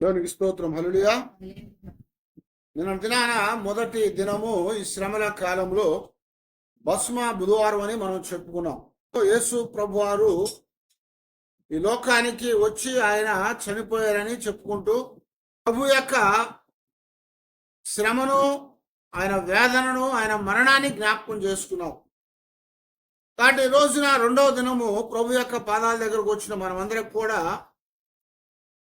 దేవునికి స్తోత్రం. హలుడియా నిన్న దినాన మొదటి దినము ఈ శ్రమల కాలంలో భస్మ బుధవారం అని మనం చెప్పుకున్నాం. యేసు ప్రభు వారు ఈ లోకానికి వచ్చి ఆయన చనిపోయారని చెప్పుకుంటూ ప్రభు యొక్క శ్రమను ఆయన వేదనను ఆయన మరణాన్ని జ్ఞాపకం చేసుకున్నాం. కాబట్టి ఈ రోజున రెండవ దినము ప్రభు యొక్క పాదాల దగ్గరకు వచ్చిన మనమందరికి కూడా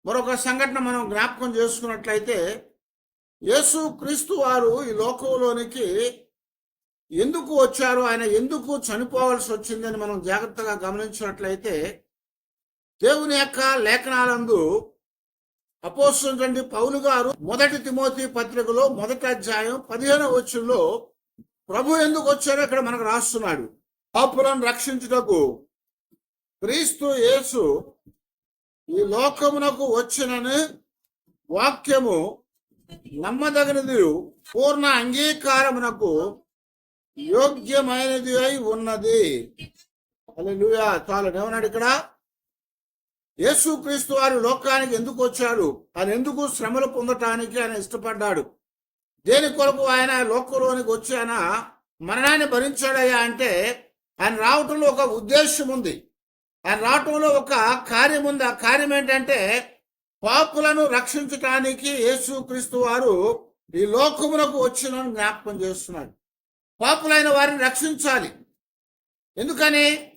మరొక సంఘటన మనం జ్ఞాపకం చేసుకున్నట్లయితే యేసు క్రీస్తు వారు ఈ లోకంలోనికి ఎందుకు వచ్చారు? ఆయన ఎందుకు చనిపోవాల్సి వచ్చిందని మనం జాగ్రత్తగా గమనించినట్లయితే దేవుని యొక్క లేఖనాలందు అపోస్తున్నటువంటి పౌలు గారు మొదటి తిమోతి పత్రికలో మొదటి అధ్యాయం పదిహేనవ వచ్చంలో ప్రభు ఎందుకు వచ్చారో ఇక్కడ మనకు రాస్తున్నాడు. పాపులను రక్షించుటకు క్రీస్తు యేసు ఈ లోకమునకు వచ్చినని వాక్యము నమ్మదగినది పూర్ణ అంగీకారమునకు యోగ్యమైనది అయి ఉన్నది. హల్లెలూయా. చాలా ఏమన్నాడు ఇక్కడ. యేసుక్రీస్తు వారు లోకానికి ఎందుకు వచ్చాడు? ఆయన ఎందుకు శ్రమలు పొందటానికి ఆయన ఇష్టపడ్డాడు? దేని కొరకు ఆయన లోకంలోనికి వచ్చి ఆయన మరణాన్ని భరించాడయ్యా అంటే ఆయన రావటంలో ఒక ఉద్దేశం ఉంది. ఆ రావటంలో ఒక కార్యం ఉంది. ఆ కార్యం ఏంటంటే పాపులను రక్షించటానికి యేసుక్రీస్తు వారు ఈ లోకమునకు వచ్చిన జ్ఞాపకం చేస్తున్నాడు. పాపులైన వారిని రక్షించాలి. ఎందుకని?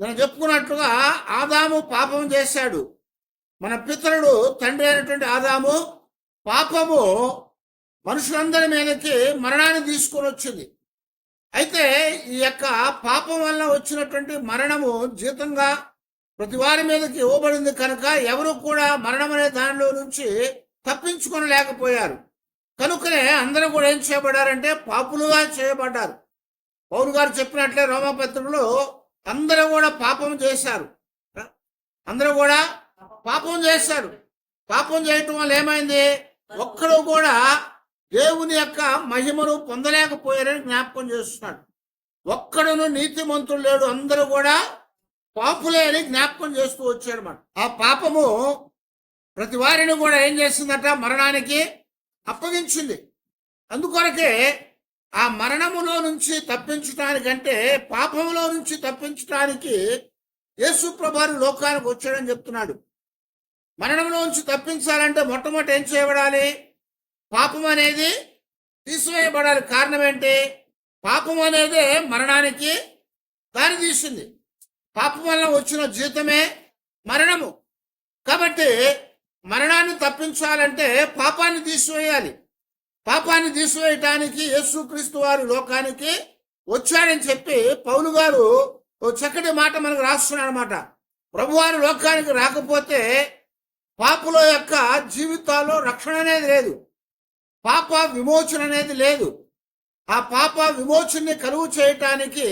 మనం చెప్పుకున్నట్లుగా ఆదాము పాపం చేశాడు. మన పితరుడు తండ్రి అయినటువంటి ఆదాము పాపము మనుషులందరి మీదకి మరణాన్ని తీసుకొని వచ్చింది. అయితే ఈ యొక్క పాపం వల్ల వచ్చినటువంటి మరణము జీతంగా ప్రతి వారి మీదకి ఇవ్వబడింది కనుక ఎవరు కూడా మరణం అనే దానిలో నుంచి తప్పించుకొని లేకపోయారు కనుకనే అందరూ కూడా ఏం చేయబడ్డారంటే పాపులుగా చేయబడ్డారు. పౌరు గారు చెప్పినట్లే రోమపత్రులు అందరూ కూడా పాపం చేశారు. అందరూ కూడా పాపం చేశారు. పాపం చేయటం వల్ల ఏమైంది? ఒక్కడు కూడా దేవుని యొక్క మహిమను పొందలేకపోయారని జ్ఞాపకం చేస్తున్నాడు. ఒక్కడును నీతిమంతుడు లేడు అందరూ కూడా పాపులే అని జ్ఞాపకం చేస్తూ వచ్చాడు మన ఆ పాపము ప్రతి వారిని కూడా ఏం చేసిందట? మరణానికి అప్పగించింది. అందుకొరకే ఆ మరణములో నుంచి తప్పించటానికంటే పాపములో నుంచి తప్పించటానికి యేసు ప్రభాని లోకానికి వచ్చాడని చెప్తున్నాడు. మరణంలో నుంచి తప్పించాలంటే మొట్టమొదటి ఏం చేయబడాలి? పాపం అనేది తీసివేయబడాలి. కారణం ఏంటి? పాపం అనేది మరణానికి దారి తీసింది. పాపం వల్ల వచ్చిన జీతమే మరణము. కాబట్టి మరణాన్ని తప్పించాలంటే పాపాన్ని తీసివేయాలి. పాపాన్ని తీసివేయటానికి యేసుక్రీస్తు వారు లోకానికి వచ్చాడని చెప్పి పౌలు గారు ఓ చక్కటి మాట మనకు రాస్తున్నాడు అనమాట ప్రభువారు లోకానికి రాకపోతే పాపుల యొక్క జీవితాల్లో రక్షణ అనేది లేదు. పాప విమోచన అనేది లేదు. ఆ పాప విమోచనని కలుగు చేయటానికి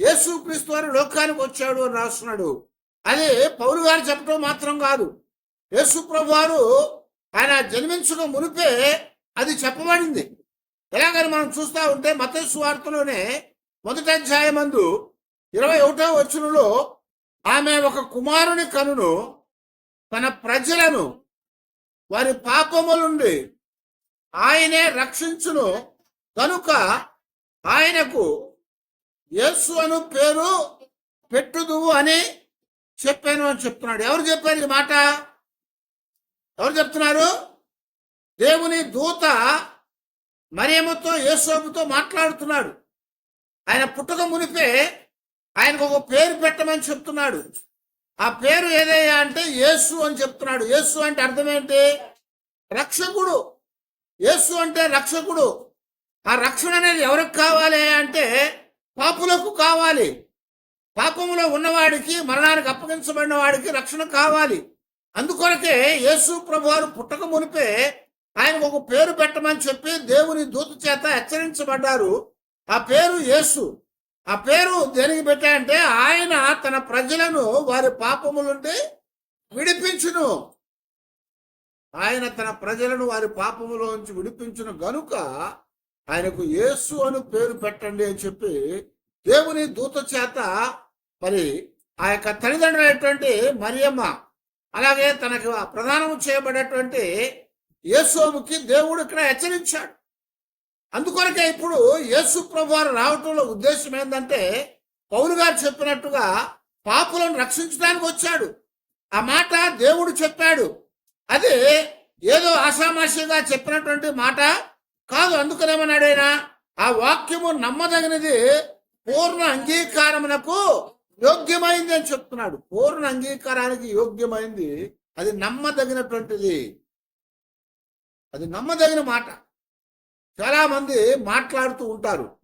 యేసుక్రీస్తు వారు లోకానికి వచ్చాడు అని రాస్తున్నాడు. అది పౌరు గారు చెప్పడం మాత్రం కాదు. యేసు ప్రభు వారు ఆయన జన్మించడం మునిపే అది చెప్పబడింది. ఎలాగని మనం చూస్తా ఉంటే మత సువార్తలోనే మొదటి అధ్యాయమందు ఇరవై ఒకటో వచనంలో ఆమె ఒక కుమారుని కనును తన ప్రజలను వారి పాపముల నుండి ఆయనే రక్షించును. కనుక ఆయనకు యేసు అను పేరు పెట్టుదువు అని చెప్పాను అని చెప్తున్నాడు. ఎవరు చెప్పారు ఈ మాట? ఎవరు చెప్తున్నారు? దేవుని దూత మరియమ్మతో యేసోబుతో మాట్లాడుతున్నాడు. ఆయన పుట్టక మునిపే ఆయనకు ఒక పేరు పెట్టమని చెప్తున్నాడు. ఆ పేరు ఏదయ్యా అంటే యేసు అని చెప్తున్నాడు. యేసు అంటే అర్థం ఏంటి? రక్షకుడు. యేసు అంటే రక్షకుడు. ఆ రక్షణ అనేది ఎవరికి కావాలి అంటే పాపులకు కావాలి. పాపములో ఉన్నవాడికి మరణానికి అప్పగించబడిన వాడికి రక్షణ కావాలి. అందుకొరకే యేసు ప్రభువారు పుట్టక మునిపే ఆయనకు ఒక పేరు పెట్టమని చెప్పి దేవుని దూత చేత హెచ్చరించబడ్డారు. ఆ పేరు యేసు. ఆ పేరు దేనికి పెట్టాయంటే ఆయన తన ప్రజలను వారి పాపముల నుండి విడిపించును. ఆయన తన ప్రజలను వారి పాపములోంచి విడిపించిన గనుక ఆయనకు యేసు అని పేరు పెట్టండి అని చెప్పి దేవుని దూత చేత మరి ఆ యొక్క తల్లిదండ్రులైనటువంటి మరియమ్మ అలాగే తనకు ప్రధానం చేయబడేటువంటి యేసోముకి దేవుడు ఇక్కడ హెచ్చరించాడు. అందుకొరకే ఇప్పుడు యేసు ప్రభువారు రావటంలో ఉద్దేశం ఏంటంటే పౌలు గారు చెప్పినట్టుగా పాపులను రక్షించడానికి వచ్చాడు. ఆ మాట దేవుడు చెప్పాడు. అది ఏదో అసామాస్యంగా చెప్పినటువంటి మాట కాదు అందుకనేమన్నాడు ఆయన ఆ వాక్యము నమ్మదగినది పూర్ణ అంగీకారమునకు యోగ్యమైంది అని చెప్తున్నాడు. పూర్ణ అంగీకారానికి యోగ్యమైంది. అది నమ్మదగినటువంటిది. అది నమ్మదగిన మాట. చాలా మంది మాట్లాడుతూ ఉంటారు.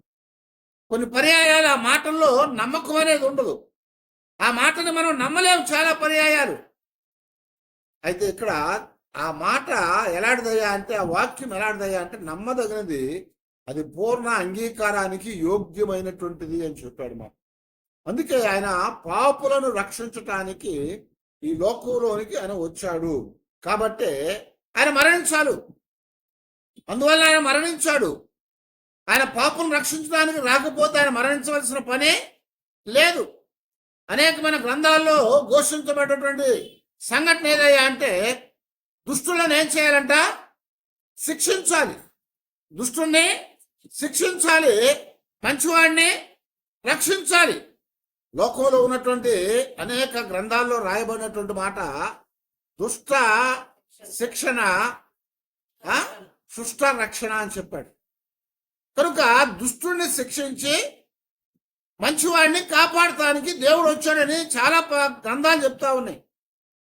కొన్ని పర్యాయాలు ఆ మాటల్లో నమ్మకం అనేది ఉండదు. ఆ మాటని మనం నమ్మలేము. చాలా పర్యాయాలు. అయితే ఇక్కడ ఆ మాట ఎలాంటిదయ్యా అంటే ఆ వాక్యం ఎలాంటిదయ్యా అంటే నమ్మదగినది అది పూర్ణ అంగీకారానికి యోగ్యమైనటువంటిది అని చెప్పాడు మాట. అందుకే ఆయన పాపులను రక్షించటానికి ఈ లోకంలోనికి ఆయన వచ్చాడు. కాబట్టి ఆయన మరణించాడు. అందువల్ల ఆయన మరణించాడు. ఆయన పాపులను రక్షించడానికి రాకపోతే ఆయన మరణించవలసిన పనే లేదు. అనేకమైన గ్రంథాల్లో ఘోషించబడినటువంటి సంఘటన ఏదయ్యా అంటే దుష్టులను ఏం చేయాలంట? శిక్షించాలి. దుష్టుణ్ణి శిక్షించాలి. మంచివాడిని రక్షించాలి. లోకంలో ఉన్నటువంటి అనేక గ్రంథాల్లో రాయబడినటువంటి మాట దుష్ట శిక్షణ సుష్ట రక్షణ అని చెప్పాడు. కనుక దుష్టుణ్ణి శిక్షించి మంచివాడిని కాపాడటానికి దేవుడు వచ్చాడని చాలా గ్రంథాలు చెప్తా ఉన్నాయి.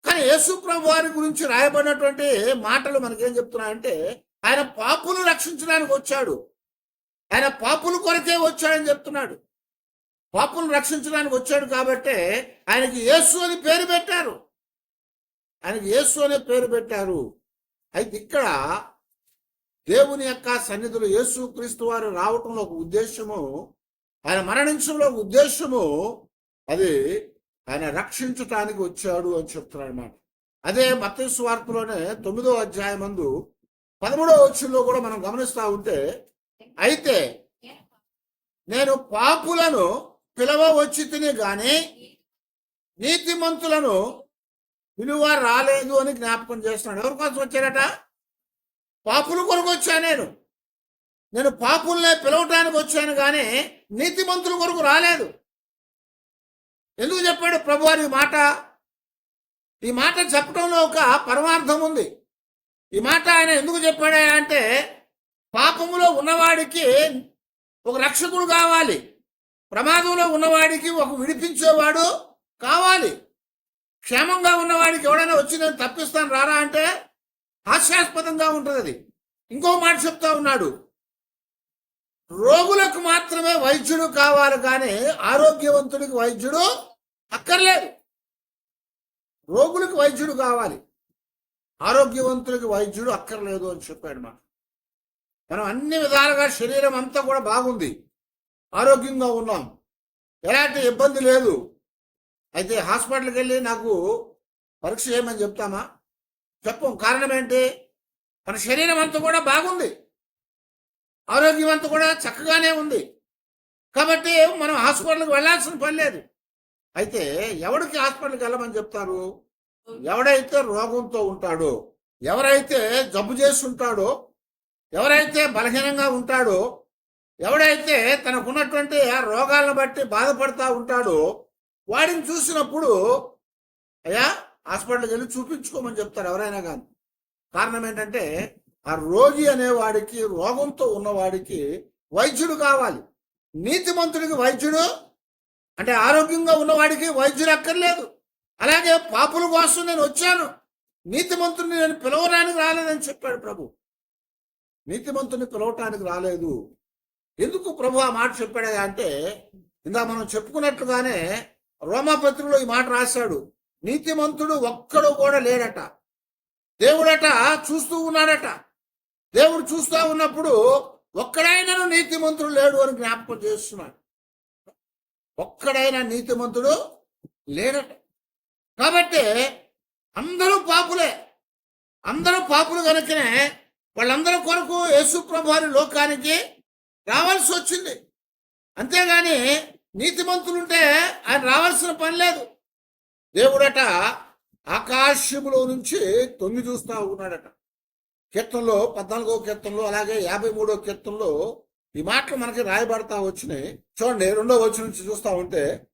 కానీ యేసుప్రభు వారి గురించి రాయబడినటువంటి మాటలు మనకేం చెప్తున్నాయంటే ఆయన పాపులు రక్షించడానికి వచ్చాడు. ఆయన పాపుల కొరకే వచ్చాడని చెప్తున్నాడు. పాపులు రక్షించడానికి వచ్చాడు కాబట్టి ఆయనకి యేసు అని పేరు పెట్టారు. ఆయనకి యేసు అనే పేరు పెట్టారు. అయితే ఇక్కడ దేవుని యొక్క సన్నిధిలో యేసు క్రీస్తు వారు రావటంలో ఒక ఉద్దేశము ఆయన మరణించడంలో ఒక ఉద్దేశము అది ఆయన రక్షించటానికి వచ్చాడు అని చెప్తున్నాడు అనమాట అదే మత సువార్తలోనే తొమ్మిదో అధ్యాయం మందు పదమూడవ వచ్చంలో కూడా మనం గమనిస్తూ ఉంటే అయితే నేను పాపులను పిలవ వచ్చి తిని గాని నీతిమంతులను విలువ రాలేదు అని జ్ఞాపకం చేస్తున్నాడు. ఎవరి కోసం వచ్చారట పాపుల కొరకు వచ్చాను నేను. నేను పాపుల్నే పిలవటానికి వచ్చాను కానీ నీతిమంతుల కొరకు రాలేదు. ఎందుకు చెప్పాడు? ప్రభువారి మాట ఈ మాట చెప్పడంలో ఒక పరమార్థం ఉంది. ఈ మాట ఆయన ఎందుకు చెప్పాడు అంటే పాపములో ఉన్నవాడికి ఒక రక్షకుడు కావాలి. ప్రమాదంలో ఉన్నవాడికి ఒక విడిపించేవాడు కావాలి. క్షేమంగా ఉన్నవాడికి ఎవడైనా వచ్చి నేను తప్పిస్తాను రారా అంటే హాస్యాస్పదంగా ఉంటుంది అది. ఇంకో మాట చెప్తా ఉన్నాడు. రోగులకు మాత్రమే వైద్యుడు కావాలి కానీ ఆరోగ్యవంతుడికి వైద్యుడు అక్కర్లేదు. రోగులకు వైద్యుడు కావాలి. ఆరోగ్యవంతులకి వైద్యుడు అక్కర్లేదు అని చెప్పాడు మాట. మనం అన్ని విధాలుగా శరీరం అంతా కూడా బాగుంది. ఆరోగ్యంగా ఉన్నాం. ఎలాంటి ఇబ్బంది లేదు. అయితే హాస్పిటల్కి వెళ్ళి నాకు పరీక్ష చేయమని చెప్తామా? చెప్పం. కారణం ఏంటి? మన శరీరం అంతా కూడా బాగుంది. ఆరోగ్యం అంతా కూడా చక్కగానే ఉంది. కాబట్టి మనం హాస్పిటల్కి వెళ్ళాల్సిన పని లేదు. అయితే ఎవరికి హాస్పిటల్కి వెళ్ళమని చెప్తారు? ఎవడైతే రోగంతో ఉంటాడో ఎవరైతే జబ్బు చేసి ఉంటాడో ఎవరైతే బలహీనంగా ఉంటాడో ఎవడైతే తనకున్నటువంటి ఆ రోగాలను బట్టి బాధపడతా ఉంటాడో వాడిని చూసినప్పుడు అయ్యా హాస్పిటల్కి వెళ్ళి చూపించుకోమని చెప్తారు ఎవరైనా కానీ కారణం ఏంటంటే ఆ రోగి అనేవాడికి రోగంతో ఉన్నవాడికి వైద్యుడు కావాలి. నీతిమంతుడికి వైద్యుడు అంటే ఆరోగ్యంగా ఉన్నవాడికి వైద్యులు అక్కర్లేదు. అలాగే పాపుల కోసం నేను వచ్చాను. నీతిమంతుడిని నేను పిలవడానికి రాలేదని చెప్పాడు ప్రభు. నీతిమంతుని పిలవటానికి రాలేదు. ఎందుకు ప్రభు ఆ మాట చెప్పాడు అంటే ఇందా మనం చెప్పుకున్నట్లుగానే రోమాపత్రిలో ఈ మాట రాశాడు. నీతిమంతుడు ఒక్కడు కూడా లేడట. దేవుడట చూస్తూ ఉన్నాడట. దేవుడు చూస్తూ ఉన్నప్పుడు ఒక్కడైనా నీతిమంతుడు లేడు అని జ్ఞాపకం చేస్తున్నాడు. ఒక్కడైనా నీతిమంతుడు లేడట కాబట్టి అందరూ పాపులే. అందరూ పాపులు కనుకనే వాళ్ళందరూ కొరకు యేసు లోకానికి రావాల్సి వచ్చింది. అంతేగాని నీతిమంతులుంటే ఆయన రావాల్సిన పని లేదు. దేవుడట ఆకాశములో నుంచి తొంగి చూస్తా ఉన్నాడట. కీర్తనలో పద్నాలుగో కీర్తనలో అలాగే యాభై మూడో కీర్తనలో ఈ మాటలు మనకి రాయబడతా వచ్చినాయి. చూడండి రెండో వచ్చి నుంచి చూస్తా ఉంటే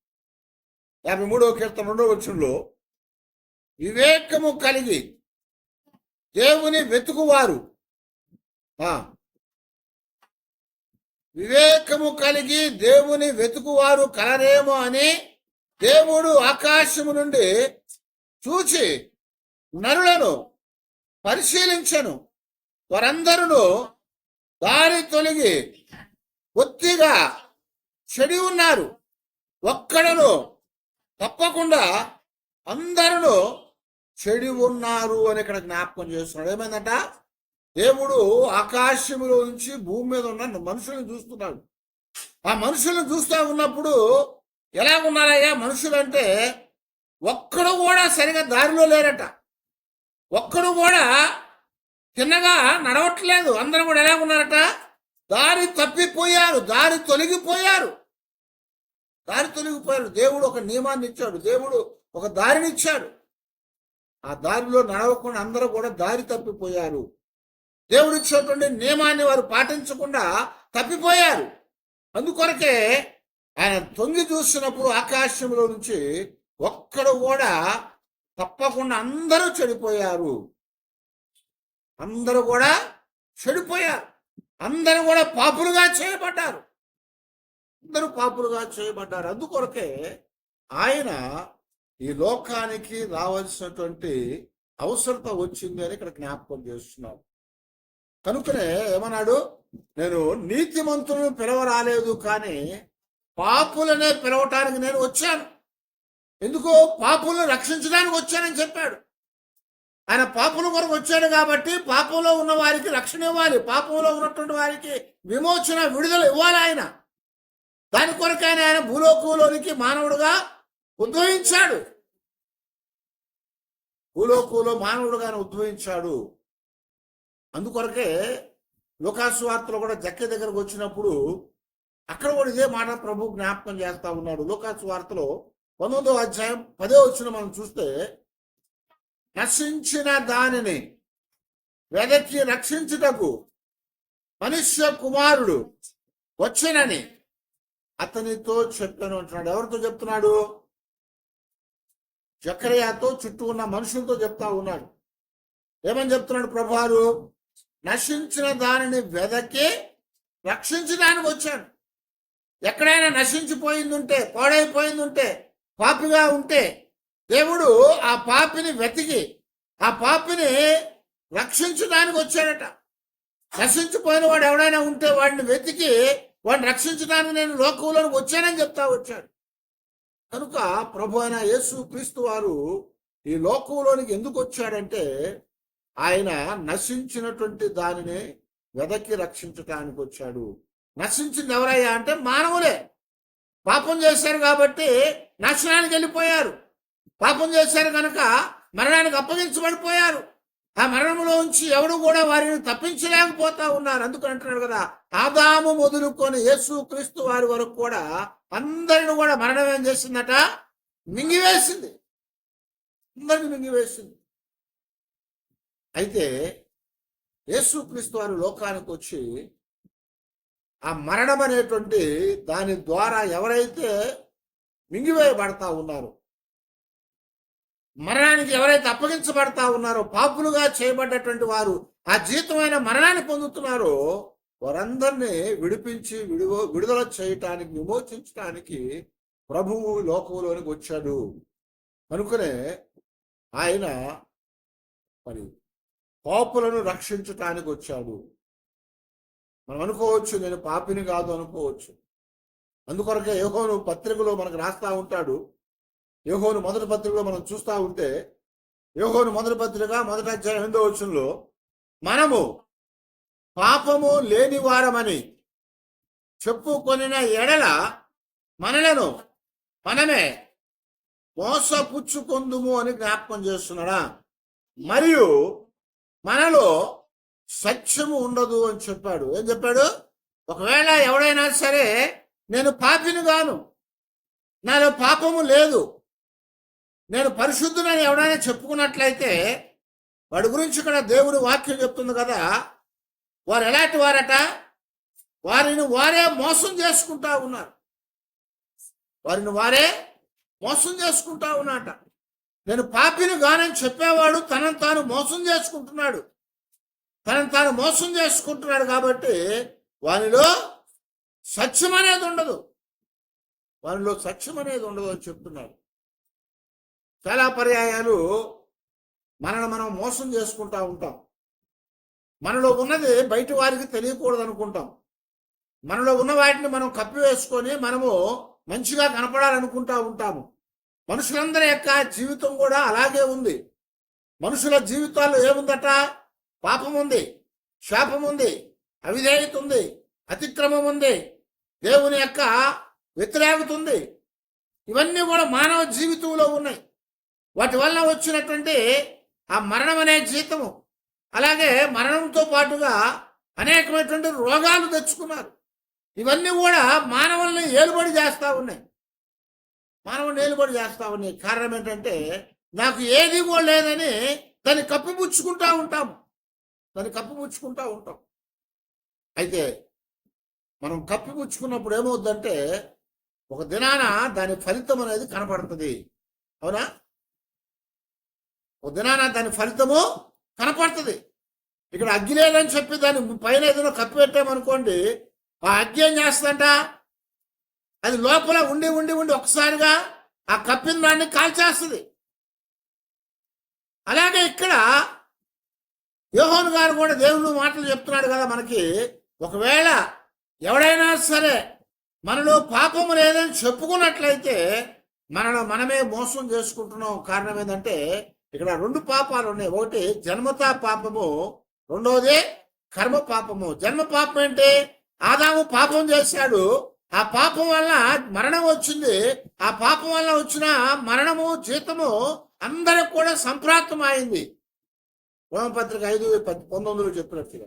యాభై మూడో కీర్తన రెండో వచ్చినలో వివేకము కలిగి దేవుని వెతుకువారు. వివేకము కలిగి దేవుని వెతుకువారు కలరేమో అని దేవుడు ఆకాశము నుండి చూచి నరులను పరిశీలించను. వారందరూ దారి తొలగి ఒత్తిగా చెడి ఉన్నారు. ఒక్కడను తప్పకుండా అందరూ చెడి ఉన్నారు అని ఇక్కడ జ్ఞాపకం చేస్తున్నాడు. ఏమైందంట? దేవుడు ఆకాశంలో నుంచి భూమి మీద ఉన్న మనుషులను చూస్తున్నాడు. ఆ మనుషులను చూస్తూ ఉన్నప్పుడు ఎలా ఉన్నారయ్యా మనుషులంటే ఒక్కడు కూడా సరిగా దారిలో లేరట. ఒక్కడు కూడా తిన్నగా నడవట్లేదు. అందరూ కూడా ఎలా ఉన్నారట? దారి తప్పిపోయారు దారి తొలగిపోయారు. దారి తొలగిపోయారు. దేవుడు ఒక నియమాన్ని ఇచ్చాడు. దేవుడు ఒక దారిని ఇచ్చాడు. ఆ దారిలో నడవకుండా అందరూ కూడా దారి తప్పిపోయారు. దేవుడు ఇచ్చినటువంటి నియమాన్ని వారు పాటించకుండా తప్పిపోయారు. అందుకొరకే ఆయన తొంగి చూసినప్పుడు ఆకాశంలో నుంచి ఒక్కడు కూడా తప్పకుండా అందరూ చెడిపోయారు. అందరూ కూడా చెడిపోయారు. అందరూ కూడా పాపులుగా చేయబడ్డారు. అందరూ పాపులుగా చేయబడ్డారు. అందుకొరకే ఆయన ఈ లోకానికి రావాల్సినటువంటి అవసరత వచ్చింది అని ఇక్కడ జ్ఞాపకం చేస్తున్నాం. కనుకనే ఏమన్నాడు? నేను నీతిమంతులను పిలవరాలేదు కానీ పాపులనే పిలవటానికి నేను వచ్చాను. ఎందుకో పాపులను రక్షించడానికి వచ్చానని చెప్పాడు. ఆయన పాపుల కొరకు వచ్చాడు కాబట్టి పాపంలో ఉన్న వారికి రక్షణ ఇవ్వాలి. పాపంలో ఉన్నటువంటి వారికి విమోచన విడుదల ఇవ్వాలి ఆయన. దాని కొరకు ఆయన ఆయన భూలోకంలోనికి మానవుడుగా ఉద్భవించాడు. భూలోకంలో మానవుడుగా ఆయన ఉద్భవించాడు. అందుకొరకే లోకాసువార్తలో కూడా జక్క దగ్గరకు వచ్చినప్పుడు అక్కడ కూడా ఇదే మాట ప్రభు జ్ఞాపకం చేస్తా ఉన్నాడు. లోకాసు వార్తలో పంతొమ్మిదో అధ్యాయం పదే వచ్చిన మనం చూస్తే నశించిన దానిని వెదకి రక్షించుటకు మనుష్య కుమారుడు వచ్చనని అతనితో చెప్పాను అంటున్నాడు. ఎవరితో చెప్తున్నాడు? చక్రయాతో చుట్టూ ఉన్న మనుషులతో చెప్తా ఉన్నాడు. ఏమని చెప్తున్నాడు ప్రభారు నశించిన దానిని వెదకి రక్షించడానికి వచ్చాను ఎక్కడైనా నశించిపోయింది ఉంటే పాడైపోయింది ఉంటే పాపిగా ఉంటే దేవుడు ఆ పాపిని వెతికి ఆ పాపిని రక్షించడానికి వచ్చాడట. నశించిపోయిన వాడు ఎవడైనా ఉంటే వాడిని వెతికి వాడిని రక్షించడానికి నేను లోకంలోకి వచ్చానని చెప్తా వచ్చాడు. కనుక ప్రభు అయిన యేసు క్రీస్తు వారు ఈ లోకంలోనికి ఎందుకు వచ్చాడంటే ఆయన నశించినటువంటి దానిని వెదకి రక్షించటానికి వచ్చాడు. నశించింది ఎవరయ్యా అంటే మానవులే. పాపం చేశారు కాబట్టి నాశనానికి వెళ్ళిపోయారు. పాపం చేశారు కనుక మరణానికి అప్పగించబడిపోయారు. ఆ మరణంలో ఉంచి ఎవడు కూడా వారిని తప్పించలేకపోతా ఉన్నారు. అందుకని అంటున్నాడు కదా ఆదాము మొదలుకొని యేసు క్రీస్తు వారి వరకు కూడా అందరిని కూడా మరణం ఏం చేసిందట? మింగివేసింది. అందరిని మింగివేసింది. అయితే యేసు క్రీస్తు వారు లోకానికి వచ్చి ఆ మరణం అనేటువంటి దాని ద్వారా ఎవరైతే మింగివేయబడతా ఉన్నారో మరణానికి ఎవరైతే అప్పగించబడతా ఉన్నారో పాపులుగా చేయబడ్డటువంటి వారు ఆ జీతమైన మరణాన్ని పొందుతున్నారో వారందరినీ విడిపించి విడువ విడుదల చేయటానికి విమోచించటానికి ప్రభువు లోకంలోనికి వచ్చాడు. కనుకనే ఆయన మరి పాపులను రక్షించటానికి వచ్చాడు. మనం అనుకోవచ్చు నేను పాపిని కాదు అనుకోవచ్చు. అందుకొరకే యోహోను పత్రికలో మనకు రాస్తా ఉంటాడు. యోహోను మొదటి పత్రికలో మనం చూస్తా ఉంటే యోహోను మొదటి పత్రిక మొదటి అధ్యాయం ఎనిమిదో వచనంలో మనము పాపము లేని వారమని చెప్పుకొనిన ఎడల మనలను మనమే మోసపుచ్చుకొందుము అని జ్ఞాపకం చేస్తున్నాడా? మరియు మనలో సత్యము ఉండదు అని చెప్పాడు. ఏం చెప్పాడు? ఒకవేళ ఎవడైనా సరే నేను పాపిని గాను నాలో పాపము లేదు నేను పరిశుద్ధునని ఎవడైనా చెప్పుకున్నట్లయితే వాడి గురించి ఇక్కడ దేవుడు వాక్యం చెప్తుంది కదా వారు ఎలాంటి వారట? వారిని వారే మోసం చేసుకుంటా ఉన్నారు. వారిని వారే మోసం చేసుకుంటా ఉన్నాట నేను పాపిని గానని చెప్పేవాడు తనను తాను మోసం చేసుకుంటున్నాడు. తనను తాను మోసం చేసుకుంటున్నాడు కాబట్టి వానిలో సత్యం అనేది ఉండదు. వానిలో సత్యం అనేది ఉండదు అని చెప్తున్నారు. చాలా పర్యాయాలు మనల్ని మనం మోసం చేసుకుంటా ఉంటాం. మనలో ఉన్నది బయట వారికి తెలియకూడదు అనుకుంటాం మనలో ఉన్న వాటిని మనం కప్పివేసుకొని మనము మంచిగా కనపడాలనుకుంటా ఉంటాము. మనుషులందరి యొక్క జీవితం కూడా అలాగే ఉంది. మనుషుల జీవితాల్లో ఏముందట? పాపం ఉంది శాపం ఉంది అవిధేయత ఉంది అతిక్రమం ఉంది దేవుని యొక్క వ్యతిరేకత ఉంది. ఇవన్నీ కూడా మానవ జీవితంలో ఉన్నాయి. వాటి వలన వచ్చినటువంటి ఆ మరణం అనే జీతము. అలాగే మరణంతో పాటుగా అనేకమైనటువంటి రోగాలు తెచ్చుకున్నారు. ఇవన్నీ కూడా మానవుల్ని ఏలుబడి చేస్తూ ఉన్నాయి. మానవుని ఏలుబడి చేస్తూ ఉన్నాయి. కారణం ఏంటంటే నాకు ఏది కూడా లేదని దాన్ని కప్పిపుచ్చుకుంటూ ఉంటాము. దాన్ని కప్పిపుచ్చుకుంటూ ఉంటాం. అయితే మనం కప్పిపుచ్చుకున్నప్పుడు ఏమవుద్దంటే ఒక దినాన దాని ఫలితం అనేది కనపడుతుంది. అవునా? ఒక దాని ఫలితము కనపడుతుంది. ఇక్కడ అగ్గి లేదని చెప్పి దాని పైన ఏదైనా కప్పి పెట్టామనుకోండి ఆ అగ్గి ఏం చేస్తుందంట? అది లోపల ఉండి ఉండి ఉండి ఒకసారిగా ఆ కప్పిన దాన్ని కాల్చేస్తుంది. అలాగే ఇక్కడ యోహోన్ గారు కూడా దేవుడు మాటలు చెప్తున్నాడు కదా మనకి ఒకవేళ ఎవడైనా సరే మనలో పాపము లేదని చెప్పుకున్నట్లయితే మనలో మనమే మోసం చేసుకుంటున్నాం. కారణం ఏంటంటే ఇక్కడ రెండు పాపాలు ఉన్నాయి. ఒకటి జన్మతా పాపము రెండవది కర్మ పాపము. జన్మ పాపం ఏంటి? ఆదాము పాపం చేశాడు. ఆ పాపం వల్ల మరణం వచ్చింది. ఆ పాపం వల్ల వచ్చిన మరణము జీతము అందరికి కూడా సంప్రాప్తం అయింది పత్రిక ఐదు పంతొమ్మిదిలో చెప్పినట్టుగా.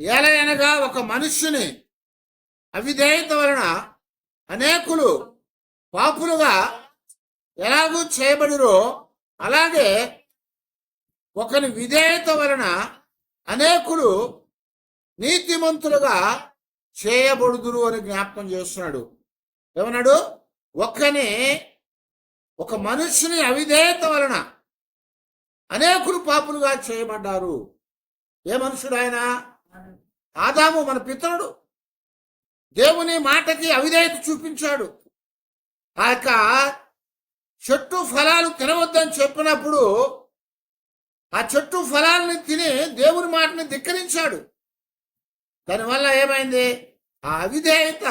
ఏలయనగా ఒక మనుష్యుని అవిధేయత వలన అనేకులు పాపులుగా ఎలాగూ చేయబడిరో అలాగే ఒకని విధేయత వలన అనేకులు నీతిమంతులుగా చేయబడుదురు అని జ్ఞాపకం చేస్తున్నాడు. ఏమన్నాడు? ఒక్కని ఒక మనిషిని అవిధేయత వలన అనేకులు పాపులుగా చేయబడ్డారు. ఏ మనుషుడు ఆయన? ఆదాము మన పితరుడు. దేవుని మాటకి అవిధేయత చూపించాడు. ఆ యొక్క చెట్టు ఫలాలు తినవద్దని చెప్పినప్పుడు ఆ చెట్టు ఫలాలని తిని దేవుని మాటని ధిక్కరించాడు. దానివల్ల ఏమైంది? ఆ అవిధేయత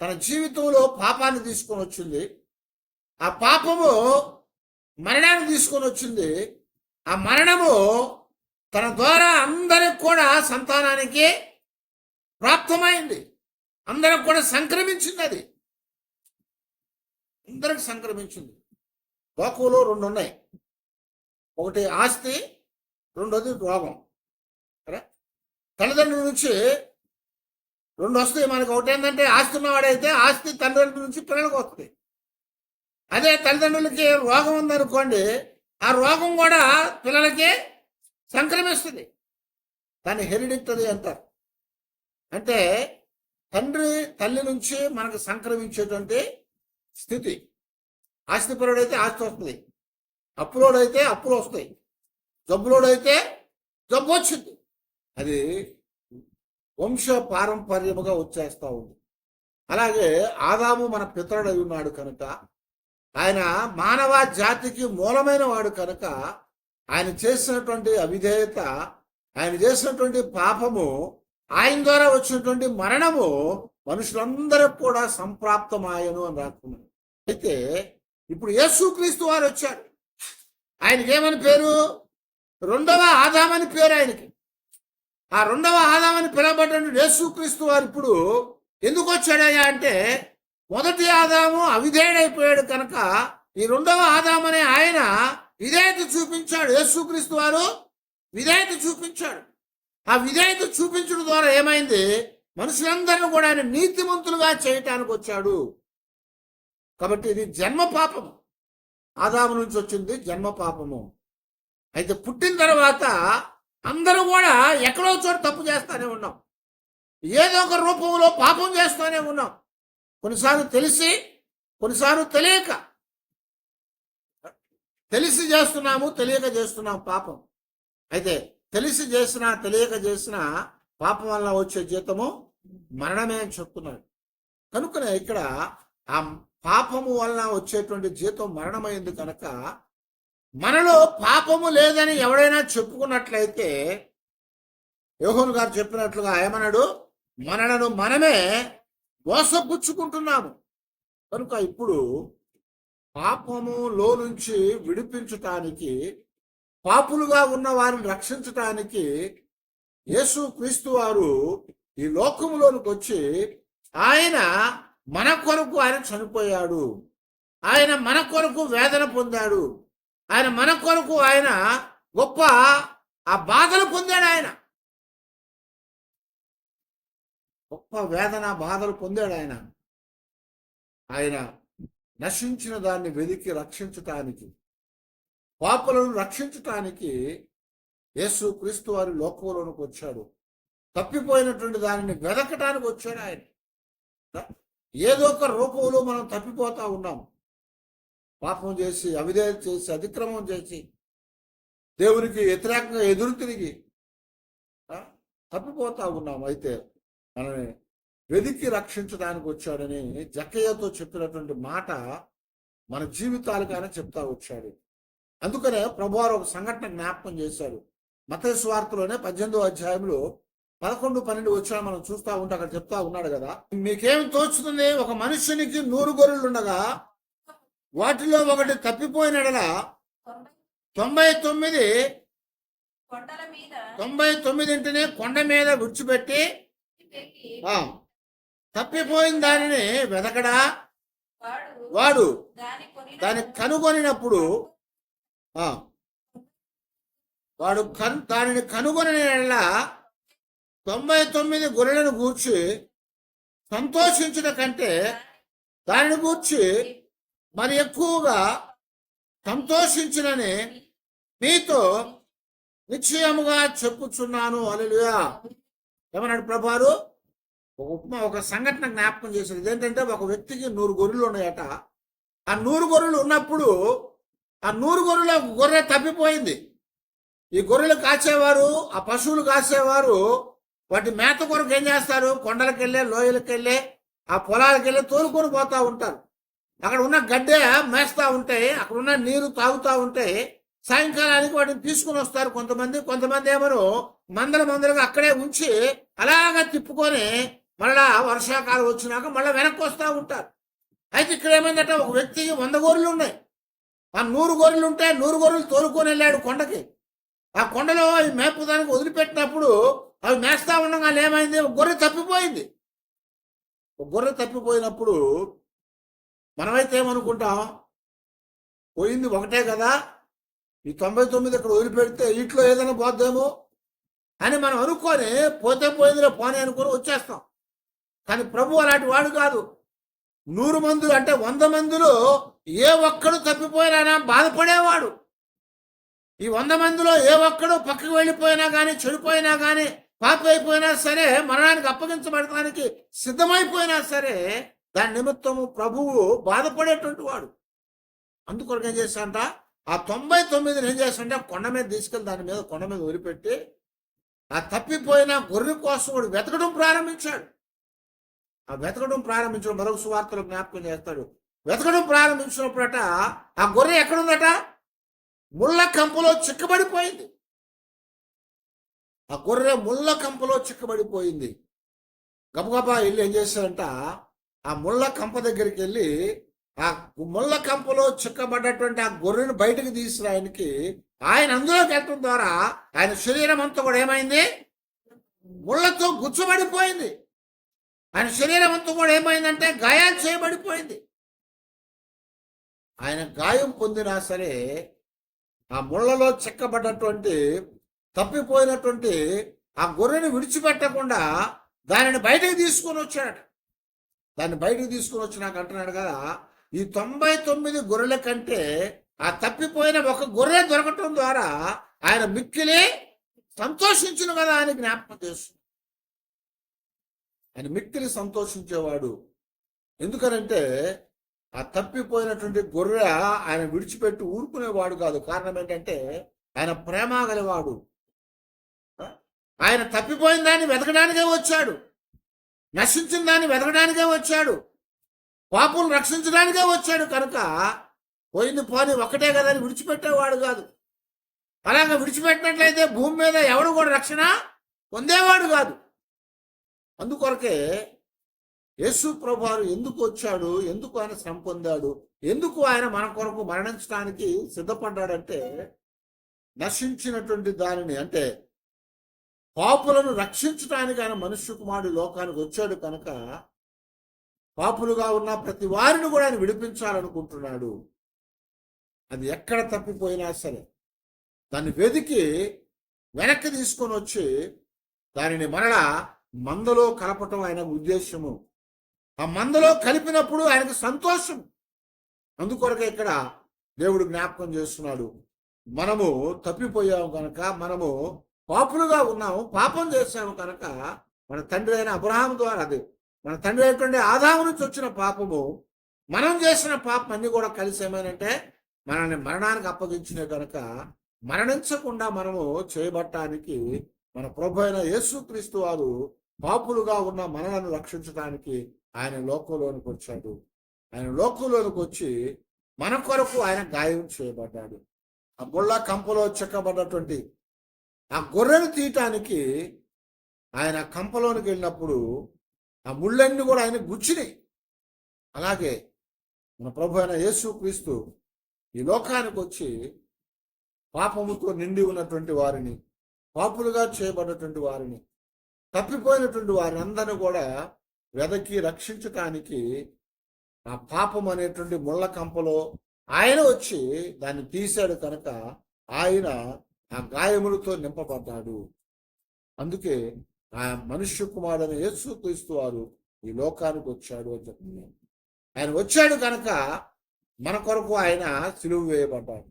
తన జీవితంలో పాపాన్ని తీసుకొని వచ్చింది. ఆ పాపము మరణాన్ని తీసుకొని వచ్చింది. ఆ మరణము తన ద్వారా అందరికి కూడా సంతానానికి ప్రాప్తమైంది. అందరికి కూడా సంక్రమించింది అది అందరికి సంక్రమించింది. లోకంలో రెండు ఉన్నాయి ఒకటి ఆస్తి రెండోది రోగం. కదా తల్లిదండ్రుల నుంచి రెండు వస్తాయి మనకి. ఒకటి ఏంటంటే ఆస్తి ఉన్నవాడైతే ఆస్తి తల్లిదండ్రుల నుంచి పిల్లలకు వస్తుంది. అదే తల్లిదండ్రులకి రోగం ఉందనుకోండి ఆ రోగం కూడా పిల్లలకి సంక్రమిస్తుంది. దాన్ని హెరిడిక్టరీ అంటారు. అంటే తండ్రి తల్లి నుంచి మనకు సంక్రమించేటువంటి స్థితి. ఆస్తిపరుడైతే ఆస్తి వస్తుంది. అప్పులోడైతే అప్పులు వస్తాయి. జబ్బులోడైతే జబ్బు వచ్చింది. అది వంశ పారంపర్యముగా వచ్చేస్తూ ఉంది. అలాగే ఆదాము మన పితరుడై ఉన్నాడు కనుక ఆయన మానవ జాతికి మూలమైన వాడు కనుక ఆయన చేసినటువంటి అవిధేయత ఆయన చేసినటువంటి పాపము ఆయన ద్వారా వచ్చినటువంటి మరణము మనుషులందరూ కూడా సంప్రాప్తమాయను అని రాస్తున్నాడు అయితే ఇప్పుడు యేసుక్రీస్తు వారు వచ్చాడు ఆయనకి ఏమని పేరు? రెండవ ఆదామని పేరు ఆయనకి. ఆ రెండవ ఆదామని పిలవబడ్డ యేసుక్రీస్తు వారు ఇప్పుడు ఎందుకు వచ్చాడయ్యా అంటే మొదటి ఆదాము అవిధేయుడైపోయాడు కనుక ఈ రెండవ ఆదామనే ఆయన విధేయత చూపించాడు. యేసుక్రీస్తు వారు విధేయత చూపించాడు. ఆ విధేయత చూపించడం ద్వారా ఏమైంది? మనుషులందరినీ కూడా ఆయన నీతిమంతులుగా చేయటానికి వచ్చాడు. కాబట్టి ఇది జన్మ పాపం ఆదాము నుంచి వచ్చింది జన్మ పాపము. అయితే పుట్టిన తర్వాత అందరూ కూడా ఎక్కడో చోట తప్పు చేస్తూనే ఉన్నాం. ఏదో ఒక రూపంలో పాపం చేస్తూనే ఉన్నాం. కొన్నిసార్లు తెలిసి కొన్నిసార్లు తెలియక. తెలిసి చేస్తున్నాము తెలియక చేస్తున్నాం పాపం. అయితే తెలిసి చేసినా తెలియక చేసిన పాపం వల్ల వచ్చే జీతము మరణమే అని చెప్తున్నాడు కనుకనే ఇక్కడ ఆ పాపము వలన వచ్చేటువంటి జీతం మరణమైంది కనుక మనలో పాపము లేదని ఎవడైనా చెప్పుకున్నట్లయితే యోహోన్ గారు చెప్పినట్లుగా ఏమన్నాడు మనలను మనమే మోసపుచ్చుకుంటున్నాము. కనుక ఇప్పుడు పాపములో నుంచి విడిపించటానికి పాపులుగా ఉన్న వారిని రక్షించటానికి యేసు క్రీస్తు వారు ఈ లోకములోనికి వచ్చి ఆయన మన కొరకు ఆయన చనిపోయాడు. ఆయన మన కొరకు వేదన పొందాడు. ఆయన మన కొరకు ఆయన గొప్ప ఆ బాధలు పొందాడు ఆయన. గొప్ప వేదన బాధలు పొందాడు ఆయన. ఆయన నశించిన దాన్ని వెదికి రక్షించటానికి పాపలను రక్షించటానికి యేసు క్రీస్తు వారి లోకంలోనికి వచ్చాడు. తప్పిపోయినటువంటి దానిని వెదకటానికి వచ్చాడు ఆయన. ఏదో ఒక రూపంలో మనం తప్పిపోతా ఉన్నాం పాపం చేసి అవిధేయత చేసి అతిక్రమం చేసి దేవునికి వ్యతిరేకంగా ఎదురు తిరిగి తప్పిపోతూ తప్పిపోతా ఉన్నాం అయితే మనని వెదికి రక్షించడానికి వచ్చాడని జక్కయ్యతో చెప్పినటువంటి మాట మన జీవితాలకైనా చెప్తా వచ్చాడు. అందుకనే ప్రభువారు ఒక సంఘటన జ్ఞాపకం చేశాడు మత స్వార్థలోనే పద్దెనిమిదో అధ్యాయంలో పదకొండు పన్నెండు వచ్చినా మనం చూస్తా ఉంటే అక్కడ చెప్తా ఉన్నాడు కదా. మీకేం తోచుతుంది? ఒక మనుషునికి నూరు గొర్రెలు ఉండగా వాటిలో ఒకటి తప్పిపోయినడలా తొంభై తొంభై తొమ్మిది తొంభై తొమ్మిదింటిని కొండ మీద విడిచిపెట్టి తప్పిపోయిన దానిని వెతకడా వాడు దాన్ని కనుగొనినప్పుడు వాడు కన్ దానిని కనుగొని తొంభై తొమ్మిది గొర్రెలను గూర్చి సంతోషించడం కంటే దానిని గూర్చి మరి ఎక్కువగా సంతోషించినని మీతో నిశ్చయముగా చెప్పుచున్నాను. అలెలుయా ఏమన్నాడు ప్రభారు ఒక ఉపమా ఒక సంఘటన జ్ఞాపకం చేశాడు ఇదేంటంటే ఒక వ్యక్తికి నూరు గొర్రెలు ఉన్నాయట. ఆ నూరు గొర్రెలు ఉన్నప్పుడు ఆ నూరు గొర్రెల గొర్రె తప్పిపోయింది. ఈ గొర్రెలు కాసేవారు ఆ పశువులు కాసేవారు వాటి మేత కొరకు ఏం చేస్తారు? కొండలకు వెళ్ళే లోయలకు వెళ్ళే ఆ పొలాలకు వెళ్ళి తోలుకొని పోతూ ఉంటారు. అక్కడ ఉన్న గడ్డే మేస్తూ ఉంటాయి అక్కడ ఉన్న నీరు తాగుతూ ఉంటాయి. సాయంకాలానికి వాటిని తీసుకుని వస్తారు కొంతమంది. కొంతమంది ఏమో మందల మందలుగా అక్కడే ఉంచి అలాగా తిప్పుకొని మళ్ళా వర్షాకాలం వచ్చినాక మళ్ళీ వెనక్కి వస్తూ ఉంటారు. అయితే ఇక్కడ ఏమైందంటే? ఒక వ్యక్తికి వంద గొర్రెలు ఉన్నాయి. ఆ నూరు గొర్రెలు ఉంటే నూరు గొర్రెలు తోలుకొని వెళ్ళాడు కొండకి. ఆ కొండలో అవి మేపుదానికి వదిలిపెట్టినప్పుడు అవి మేస్తా ఉండగా ఏమైంది? ఒక గొర్రె తప్పిపోయింది. ఒక గొర్రె తప్పిపోయినప్పుడు మనమైతే ఏమనుకుంటాం? పోయింది ఒకటే కదా? ఈ తొంభై తొమ్మిది ఇక్కడ వదిలిపెడితే ఇంట్లో ఏదైనా పోద్దేమో? అని మనం అనుకొని పోతే పోయిందిలే పోనీ అనుకొని వచ్చేస్తాం. కానీ ప్రభు అలాంటి వాడు కాదు. నూరు మందులు అంటే వంద మందిలో ఏ ఒక్కడు తప్పిపోయినా బాధపడేవాడు. ఈ వంద మందిలో ఏ ఒక్కడు పక్కకు వెళ్ళిపోయినా కానీ చెడిపోయినా కానీ పాపైపోయినా సరే మరణానికి అప్పగించబడటానికి సిద్ధమైపోయినా సరే దాని నిమిత్తము ప్రభువు బాధపడేటువంటి వాడు. అందుకొరకు ఏం చేశాడంట? ఆ తొంభై తొమ్మిదిని ఏం చేశాడంటే కొండ మీద తీసుకెళ్ళి దాని మీద కొండ మీద వదిలిపెట్టి ఆ తప్పిపోయిన గొర్రె కోసం వాడు వెతకడం ప్రారంభించాడు. ఆ వెతకడం ప్రారంభించడం మరొక సువార్తలు జ్ఞాపకం చేస్తాడు. వెతకడం ప్రారంభించినప్పుడట ఆ గొర్రె ఎక్కడుందట? ముళ్ళ కంపలో చిక్కబడిపోయింది. ఆ గొర్రె ముళ్ళ కంపలో చిక్కబడిపోయింది. గబగబా వెళ్ళి ఏం చేశారంట ఆ ముళ్ళ కంప దగ్గరికి వెళ్ళి ఆ ముళ్ళ కంపలో చిక్కబడ్డటువంటి ఆ గొర్రెను బయటకు తీసిన ఆయనకి. ఆయన అందులోకి వెళ్ళటం ద్వారా ఆయన శరీరం అంతా కూడా ఏమైంది? ముళ్ళతో గుచ్చబడిపోయింది. ఆయన శరీరం అంతా కూడా ఏమైందంటే గాయాలు చేయబడిపోయింది. ఆయన గాయం పొందినా సరే ఆ ముళ్ళలో చిక్కబడ్డటువంటి తప్పిపోయినటువంటి ఆ గొర్రెని విడిచిపెట్టకుండా దానిని బయటకు తీసుకొని వచ్చాడట. దాన్ని బయటకు తీసుకొని వచ్చి నాకు అంటున్నాడు కదా ఈ తొంభై తొమ్మిది గొర్రెల కంటే ఆ తప్పిపోయిన ఒక గొర్రె దొరకటం ద్వారా ఆయన మిక్కిలి సంతోషించిన కదా అని జ్ఞాపకం చేస్తుంది ఆయన మిక్కిలి సంతోషించేవాడు. ఎందుకనంటే ఆ తప్పిపోయినటువంటి గొర్రె ఆయన విడిచిపెట్టి ఊరుకునేవాడు కాదు. కారణం ఏంటంటే ఆయన ప్రేమ గలవాడు. ఆయన తప్పిపోయిన దాన్ని వెతకడానికే వచ్చాడు. నశించిన దాన్ని వెతకడానికే వచ్చాడు. పాపులను రక్షించడానికే వచ్చాడు కనుక పోయింది పోని ఒకటే కదా అని విడిచిపెట్టేవాడు కాదు. అలాగ విడిచిపెట్టినట్లయితే భూమి మీద ఎవడు కూడా రక్షణ పొందేవాడు కాదు. అందుకొరకే యేసు ప్రభువారు ఎందుకు వచ్చాడు? ఎందుకు ఆయన శ్రమ పొందాడు? ఎందుకు ఆయన మన కొరకు మరణించడానికి సిద్ధపడ్డాడంటే నశించినటువంటి దానిని అంటే పాపులను రక్షించడానికి ఆయన మనుష్య కుమారుడు లోకానికి వచ్చాడు కనుక పాపులుగా ఉన్న ప్రతి వారిని కూడా ఆయన విడిపించాలనుకుంటున్నాడు. అది ఎక్కడ తప్పిపోయినా సరే. దాన్ని వెతికి వెనక్కి తీసుకొని వచ్చి దానిని మరలా మందలో కలపటం ఆయన ఉద్దేశము ఆ మందలో కలిపినప్పుడు ఆయనకు సంతోషం. అందుకొరకే ఇక్కడ దేవుడు జ్ఞాపకం చేస్తున్నాడు. మనము తప్పిపోయాము కనుక మనము పాపులుగా ఉన్నాము పాపం చేశాము కనుక మన తండ్రి అయిన అబ్రహాం ద్వారా అది మన తండ్రి అయినటువంటి ఆదాము నుంచి వచ్చిన పాపము మనం చేసిన పాపం అన్ని కూడా కలిసి ఏమైనంటే మనల్ని మరణానికి అప్పగించిన కనుక మరణించకుండా మనము చేయబట్టానికి మన ప్రభు అయిన యేసుక్రీస్తు వారు పాపులుగా ఉన్న మనలను రక్షించడానికి ఆయన లోకంలోనికి వచ్చాడు. ఆయన లోకంలోనికి వచ్చి మన కొరకు ఆయన గాయం చేయబడ్డాడు. ఆ ముళ్ళ కంపలో చెక్కబడ్డటువంటి ఆ గొర్రెను తీయటానికి ఆయన కంపలోనికి వెళ్ళినప్పుడు ఆ ముళ్ళన్నీ కూడా ఆయన గుచ్చినాయి. అలాగే మన ప్రభు అయిన యేసు క్రీస్తు ఈ లోకానికి వచ్చి పాపముతో నిండి ఉన్నటువంటి వారిని పాపులుగా చేయబడినటువంటి వారిని తప్పిపోయినటువంటి వారిని అందరిని కూడా వెదకి రక్షించటానికి ఆ పాపం అనేటువంటి ముళ్ళ కంపలో ఆయన వచ్చి దాన్ని తీశాడు కనుక ఆయన ఆ గాయములతో నింపబడ్డాడు. అందుకే ఆ మనుష్య కుమారుడైన యేసు క్రీస్తు వారు ఈ లోకానికి వచ్చాడు అని చెప్తున్నాను ఆయన వచ్చాడు కనుక మన కొరకు ఆయన సిలువు వేయబడ్డాడు.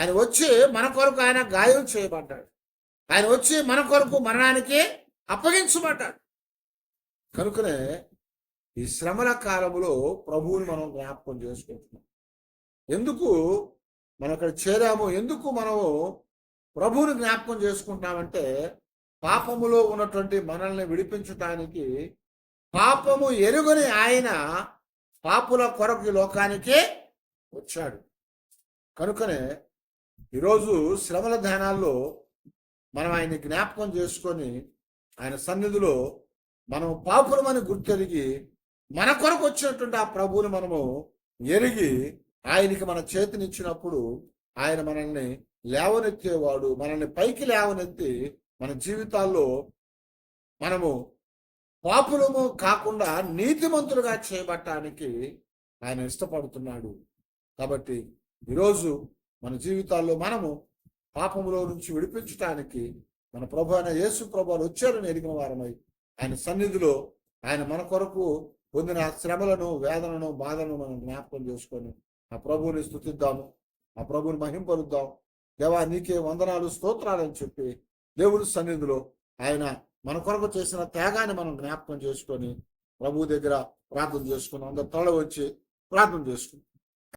ఆయన వచ్చి మన కొరకు ఆయన గాయం చేయబడ్డాడు. ఆయన వచ్చి మన కొరకు మరణానికి అప్పగించబడ్డాడు. కనుకనే ఈ శ్రమల కాలంలో ప్రభువుని మనం జ్ఞాపకం చేసుకుంటున్నాం. ఎందుకు మనం అక్కడ చేరాము? ఎందుకు మనము ప్రభువుని జ్ఞాపకం చేసుకుంటామంటే పాపములో ఉన్నటువంటి మనల్ని విడిపించటానికి పాపము ఎరుగని ఆయన పాపుల కొరకు లోకానికే లోకానికి వచ్చాడు. కనుకనే ఈరోజు శ్రమల ధ్యానాల్లో మనం ఆయన్ని జ్ఞాపకం చేసుకొని ఆయన సన్నిధిలో మనం పాపులమని గుర్తెరిగి మన కొరకు వచ్చినటువంటి ఆ ప్రభువుని మనము ఎరిగి ఆయనకి మన చేతినిచ్చినప్పుడు ఆయన మనల్ని లేవనెత్తేవాడు మనల్ని పైకి లేవనెత్తి మన జీవితాల్లో మనము పాపులము కాకుండా నీతిమంతులుగా చేయబట్టానికి ఆయన ఇష్టపడుతున్నాడు. కాబట్టి ఈరోజు మన జీవితాల్లో మనము పాపములో నుంచి విడిపించటానికి మన ప్రభు అయిన యేసు ప్రభు వచ్చారని ఎరిగిన వారమై ఆయన సన్నిధిలో ఆయన మన కొరకు పొందిన శ్రమలను వేదనను బాధలను మనం జ్ఞాపకం చేసుకొని ఆ ప్రభువుని స్థుతిద్దాము ఆ ప్రభువుని మహింపరుద్దాం. దేవా నీకే వందనాలు స్తోత్రాలని చెప్పి దేవుడి సన్నిధిలో ఆయన మన కొరకు చేసిన త్యాగాన్ని మనం జ్ఞాపకం చేసుకొని ప్రభు దగ్గర ప్రార్థన చేసుకుని అందరు తల వచ్చి ప్రార్థన చేసుకుని